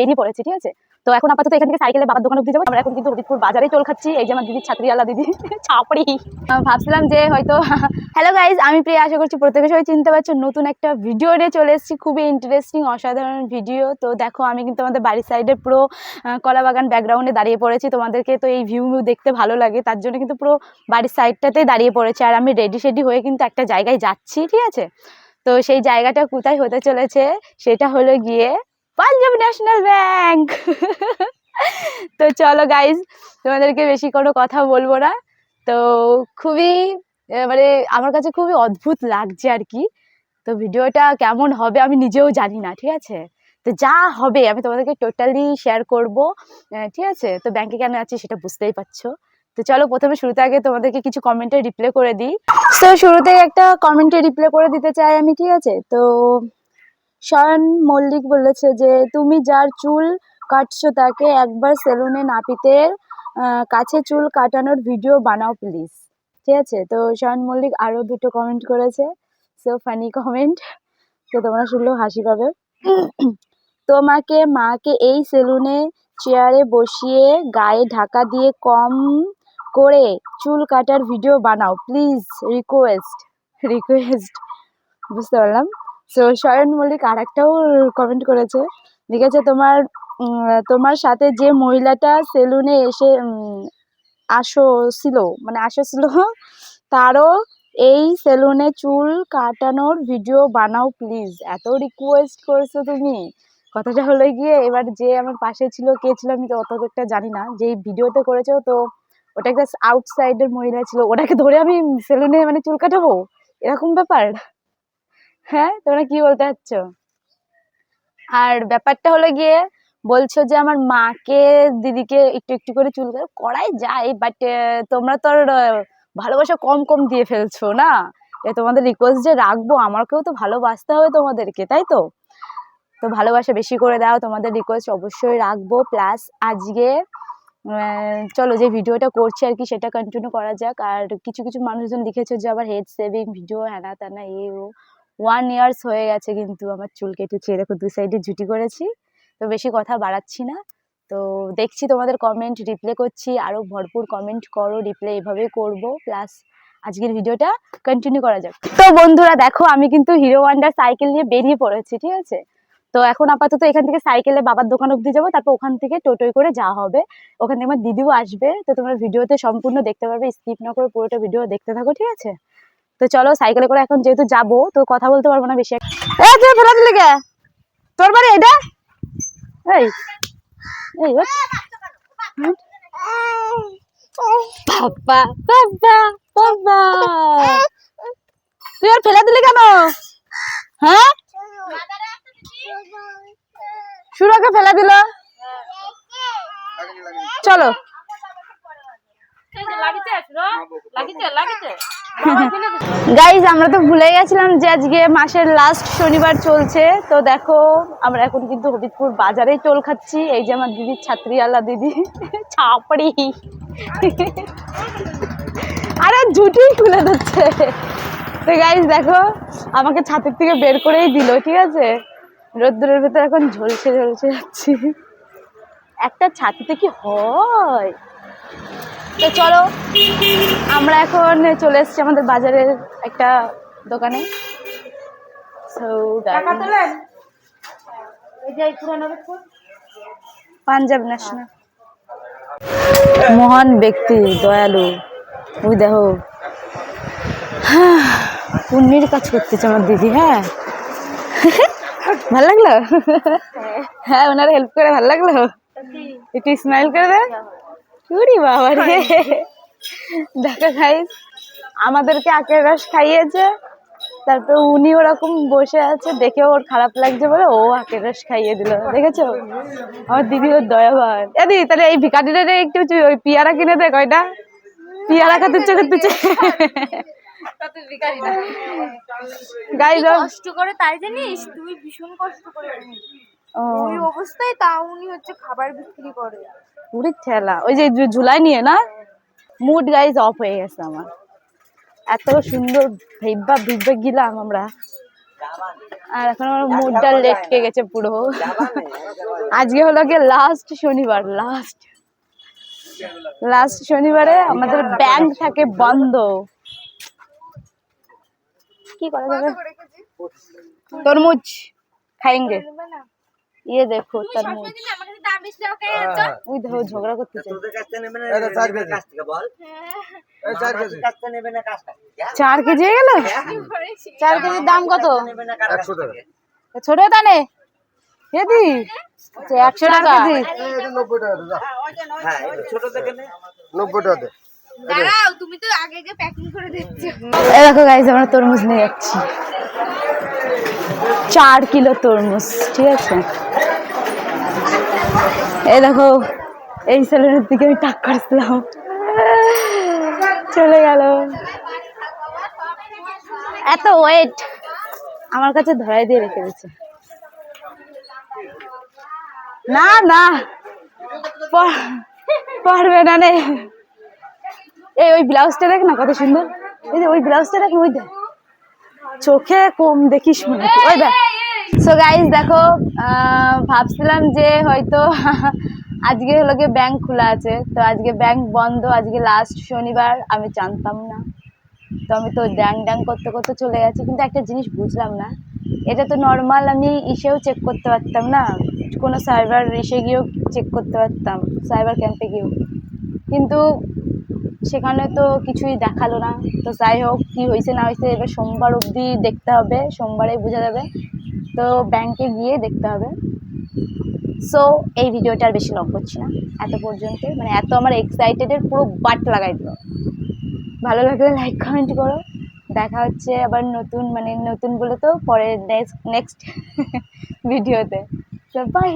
বেরিয়ে পড়েছি, ঠিক আছে? তো এখন আপাতত এখান থেকে সাইকেলে বাবার দোকান অব্দি যাব। আমরা এখন কিন্তু হরিদপুর বাজারে চল খাচ্ছি। এই যে আমার দিদির ছাত্রীওয়ালা দিদি, ছাপড়ি। ভাবছিলাম যে হয়তো হ্যালো গাইজ আমি প্রিয়া, আশা করছি প্রত্যেকে সবাই চিনতে পারছ, নতুন একটা ভিডিও নিয়ে চলে এসেছি। খুবই ইন্টারেস্টিং অসাধারণ ভিডিও তো দেখো, আমি কিন্তু আমাদের বাড়ির সাইডে পুরো কলা বাগান ব্যাকগ্রাউন্ডে দাঁড়িয়ে পড়েছি। তোমাদেরকে তো এই ভিউ দেখতে ভালো লাগে। তার জন্য কিন্তু পুরো বাড়ির সাইডটাতেই দাঁড়িয়ে পড়েছে। আর আমি রেডি শেডি হয়ে কিন্তু একটা জায়গায় যাচ্ছি, ঠিক আছে? তো সেই জায়গাটা কোথায় হতে চলেছে, সেটা হলো গিয়ে পাঞ্জাব ন্যাশনাল ব্যাংক। তো চলো গাইজ তোমাদেরকে বেশি কোনো কথা বলব না। তো খুবই মানে আমার কাছে খুবই অদ্ভুত লাগছে আর কি। তো ভিডিওটা কেমন হবে আমি নিজেও জানি না, ঠিক আছে? তো যা হবে আমি তোমাদেরকে টোটালি শেয়ার করব ঠিক আছে? তো ব্যাংকে কেন আছি সেটা বুঝতেই পারছ। তো চলো প্রথমে শুরুতে আগে তোমাদেরকে কিছু কমেন্টে রিপ্লে করে দিই। তো শুরুতেই একটা কমেন্টে রিপ্লে করে দিতে চাই আমি, ঠিক আছে? তো শয়ন মল্লিক বলেছে যে, তুমি যার চুল কাটছো তাকে একবার সেলুনে নাপিতের কাছে চুল কাটানোর ভিডিও বানাও প্লিজ। ঠিক আছে? তো শয়ন মল্লিক আরও দুটো কমেন্ট করেছে। সো ফানি কমেন্ট তো তোমরা শুনলেও হাসি পাবে। তোমাকে, মাকে এই সেলুনে চেয়ারে বসিয়ে গায়ে ঢাকা দিয়ে কম করে চুল কাটার ভিডিও বানাও। প্লিজ রিকোয়েস্ট রিকোয়েস্ট বুঝতে পারলাম? সো শয়ন মল্লিক আর একটাও কমেন্ট করেছে। লিখেছে তোমার উম, তোমার সাথে যে মহিলাটা সেলুনে এসে আসো ছিল মানে আসো ছিল তারও এই সেলুনে চুল কাটানোর ভিডিও বানাও প্লিজ এত রিকোয়েস্ট করছ তুমি। কথাটা হলো গিয়ে এবার যে আমার পাশে ছিল কে ছিল আমি তো অত একটা জানি না। যে ভিডিওতে করেছ তো ওটা একটা আউটসাইডের মহিলা ছিল ওটাকে ধরে আমি সেলুনে মানে চুল কাটাবো? এরকম ব্যাপার। হ্যাঁ তোমরা কি বলতে চাচ্ছ? আর ব্যাপারটা হলো গিয়ে বলছো যে আমার মাকে, দিদিকে একটু একটু করে চুল করাই যায় বাট তোমরা তো আর ভালোবাসা কম কম দিয়ে ফেলছো, না? তোমাদের রিকোয়েস্ট যে রাখব, আমাকেও তো ভালোবাসতে হবে তোমাদেরকে, তাই তো? তো ভালোবাসা বেশি করে দাও, তোমাদের রিকোয়েস্ট অবশ্যই রাখব প্লাস আজকে চলো যে ভিডিওটা করছি আর কি, সেটা কন্টিনিউ করা যাক। আর কিছু কিছু মানুষজন লিখেছে যে আবার হেড সেভিং ভিডিও হ্যানা ত্যানা এ ও ওয়ান ইয়ার্স হয়ে গেছে কিন্তু আমার চুল কেটেছে দেখো দু সাইডে জুটি করেছি। তো বেশি কথা বাড়াচ্ছি না। তো দেখছি তোমাদের কমেন্ট রিপ্লে করছি। আরও ভরপুর কমেন্ট করো রিপ্লে এভাবেই করব। প্লাস আজকের ভিডিওটা কন্টিনিউ করা যাক। তো বন্ধুরা, দেখো আমি কিন্তু হিরো ওয়ান্ডার সাইকেল নিয়ে বেরিয়ে পড়েছি, ঠিক আছে? তো এখন আপাতত এখান থেকে সাইকেলে বাবার দোকান অব্দি যাব। তারপর ওখান থেকে টোটোয় করে যাওয়া হবে। ওখান থেকে আমার দিদিও আসবে। তো তোমরা ভিডিওতে সম্পূর্ণ দেখতে পারবে। স্কিপ না করে পুরোটা ভিডিও দেখতে থাকো, ঠিক আছে? তো চলো সাইকেলে করে এখন যেহেতু যাব তো কথা বলতে পারব না বেশি। তুই ফেলা দিলি কে? তোর বাড়ি এটা এই এই। বাবা বাবা বাবা তুই আর ফেলে দিলি কেন? হ্যাঁ? সুরাকে ফেলে দিল। চলো। গাইজ আমরা তো ভুলে গেছিলাম যে আজকে মাসের লাস্ট শনিবার চলছে। তো দেখো আমরা এখন কিন্তু হবিবপুর বাজারেই টোল খাচ্ছি। এই যে আমার দিদির ছাত্রী আল্লাহ দিদি। ছাপড়ি। আরে জুটি খুলে দিচ্ছে। তো গাইজ দেখো আমাকে ছাতের থেকে বের করেই দিল ঠিক আছে? রোদ্দুরের ভেতর এখন ঝলসে ঝলসে যাচ্ছি। একটা ছাতিতে কি হয়? তো চলো আমরা এখন চলে এসেছি আমাদের বাজারের একটা দোকানে। পাঞ্জাব ন্যাশনাল মহান ব্যক্তি দয়ালু ওই দেখো। পুণ্যের কাজ করতেছে আমার দিদি হ্যাঁ? ভালো লাগল? হ্যাঁ। ওনার হেল্প করে ভালো লাগল? একটু স্মাইল করে দে উরি বাবা রে। দেখো গাইস আমাদেরকে আখের রস খাইয়েছে তারপর উনি ওরকম বসে আছে দেখে ওর খারাপ লাগছে বলে ও আখের রস খাইয়ে দিল। দেখেছ? আমার দিদি ওর দয়াবান এ দিদি তাহলে এই ভিকারিটা একটু ওই পিয়ারা কিনে দে কয়টা? পিয়ারা খাতে করতেছে গাইস কষ্ট করে তাই জানিস তুই ভীষণ কষ্ট করে ও। ওই অবস্থায় তা উনি হচ্ছে খাবার বিক্রি করে। পুরি ঠেলা। ওই যে ঝুলাই নিয়ে না? মুড গাইজ অফ হয়ে গেছে আমার। এত সুন্দর ভিব্বা ভিব্বা গিলাম আমরা। আর এখন আমার মুডটা লেটকে গেছে পুরো। আজকে হলো গিয়ে লাস্ট শনিবার লাস্ট লাস্ট শনিবারে আমাদের ব্যাংক থাকে বন্ধ। কি করা যাবে? তরমুজ খাইঙ্গে ইয়ে দেখো তার তুই ধরো ঝগড়া করতে চার কেজি। হয়ে। গেল? চার কেজির দাম কত? ছোট তানে হেদি একশো টাকা। কেজি। তুমি তো আগে আগে প্যাকিং করে দেখো গাইস আমরা তরমুজ নিয়ে যাচ্ছি। চার কিলো তরমুজ, ঠিক আছে? এই দেখো, এই সেলুনের দিকে আমি টাক করছিলাম। চলে গেল। এত ওয়েট আমার কাছে ধরাই দিয়ে রেখে দিচ্ছে। না না। পর- পারবে না নে। এই, ওই ব্লাউজটা দেখ না কত সুন্দর। এই যে ওই ব্লাউজটা দেখ, ওই দেখ। চোখে কম দেখিস মনে ওই দেখ। সো গাইজ দেখো ভাবছিলাম যে হয়তো আজকে হলো গিয়ে ব্যাংক খোলা আছে। তো আজকে ব্যাংক বন্ধ, আজকে লাস্ট শনিবার, আমি জানতাম না। তো আমি তো ড্যাং ড্যাং করতে করতে চলে গেছি, কিন্তু একটা জিনিস বুঝলাম না। এটা তো নর্মাল আমি ইসেও চেক করতে পারতাম না। কোনো সাইবার ইসে গিয়েও চেক করতে পারতাম সাইবার ক্যাম্পে গিয়েও। কিন্তু সেখানে তো কিছুই দেখাল না। তো যাই হোক, কী হয়েছে না হয়েছে, এবার সোমবার অবধি দেখতে হবে সোমবারে বোঝা যাবে। তো ব্যাংকে গিয়ে দেখতে হবে। সো এই ভিডিওটা আর বেশি লং করছি না। এত পর্যন্ত মানে এত আমার এক্সাইটেডের পুরো বাট লাগাই দিল। ভালো লাগলে লাইক কমেন্ট করো। দেখা হচ্ছে আবার নতুন মানে নতুন বলে তো পরে নেক্সট নেক্সট ভিডিওতে তো। বাই